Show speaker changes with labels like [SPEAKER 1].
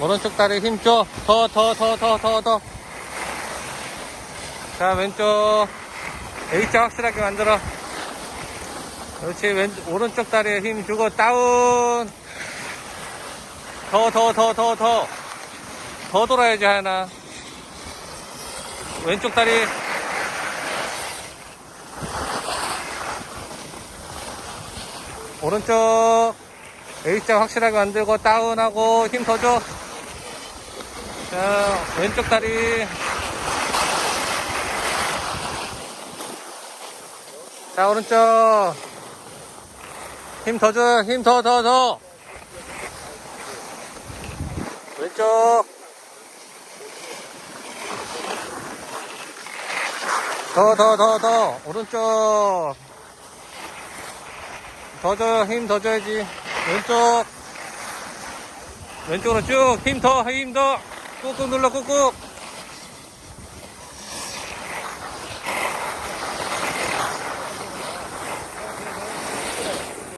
[SPEAKER 1] 오른쪽 다리 힘 줘. 더, 더, 더, 더, 더, 더. 자, 왼쪽. A자 확실하게 만들어. 그렇지. 왼, 오른쪽 다리에 힘 주고, 다운. 더, 더, 더, 더, 더. 더 돌아야지, 하나. 왼쪽 다리. 오른쪽. A자 확실하게 만들고, 다운하고, 힘 더 줘. 자, 왼쪽 다리. 자, 오른쪽. 힘 더 줘. 힘 더, 더, 더. 왼쪽. 더, 더, 더, 더. 오른쪽. 더 줘. 힘 더 줘야지. 왼쪽. 왼쪽으로 쭉. 힘 더, 힘 더. 꾹꾹 눌러, 꾹꾹.